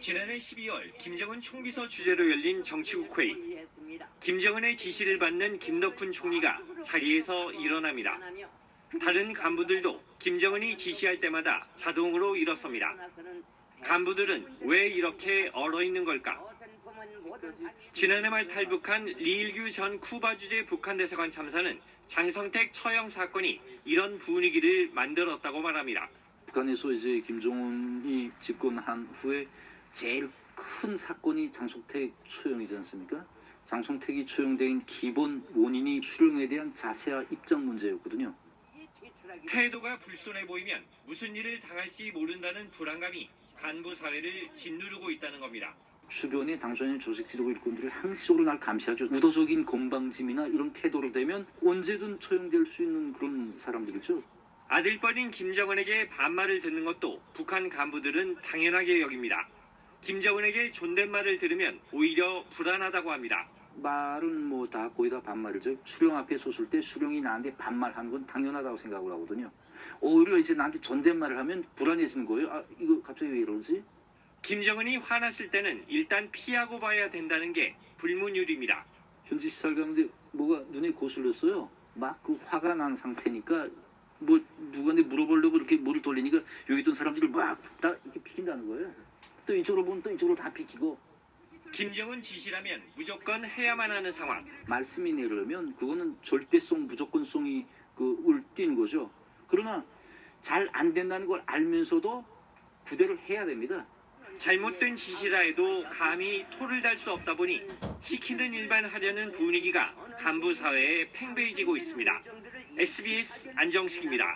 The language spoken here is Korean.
지난해 12월 김정은 총비서 주재로 열린 정치국 회의. 김정은의 지시를 받는 김덕훈 총리가 자리에서 일어납니다. 다른 간부들도 김정은이 지시할 때마다 자동으로 일어섭니다. 간부들은 왜 이렇게 얼어 있는 걸까? 지난해 말 탈북한 리일규 전 쿠바 주재 북한 대사관 참사는 장성택 처형 사건이 이런 분위기를 만들었다고 말합니다. 북한에서 이제 김정은이 집권한 후에 제일 큰 사건이 장성택 처형이지 않습니까? 장성택이 처형된 기본 원인이 수령에 대한 자세와 입장 문제였거든요. 태도가 불손해 보이면 무슨 일을 당할지 모른다는 불안감이 간부 사회를 짓누르고 있다는 겁니다. 주변에 당선인 조직 지도부 일꾼들이 항시적으로 날 감시하죠. 우도적인 건방짐이나 이런 태도를 대면 언제든 처형될 수 있는 그런 사람들이죠. 아들뻘인 김정은에게 반말을 듣는 것도 북한 간부들은 당연하게 여깁니다. 김정은에게 존댓말을 들으면 오히려 불안하다고 합니다. 말은 뭐 다 거의 다 반말이죠. 수령 앞에 섰을 때 수령이 나한테 반말하는 건 당연하다고 생각을 하거든요. 오히려 이제 나한테 존댓말을 하면 불안해지는 거예요. 아 이거 갑자기 왜 이러지? 김정은이 화났을 때는 일단 피하고 봐야 된다는 게 불문율입니다. 현지 시설 가는데 뭐가 눈에 거슬렸어요. 막 그 화가 난 상태니까 뭐 누구한테 물어보려고 이렇게 물을 돌리니까 여기 있던 사람들이 막다 이렇게 비킨다는 거예요. 또 이쪽으로 보면 또 이쪽으로 다 비키고 김정은 지시라면 무조건 해야만 하는 상황. 말씀이 내려면 그거는 절대성 무조건성이 그을 띈 거죠. 그러나 잘 안 된다는 걸 알면서도 그대로 해야 됩니다. 잘못된 지시라 해도 감히 토를 달 수 없다 보니 시키는 일만 하려는 분위기가 간부 사회에 팽배해지고 있습니다. SBS 안정식입니다.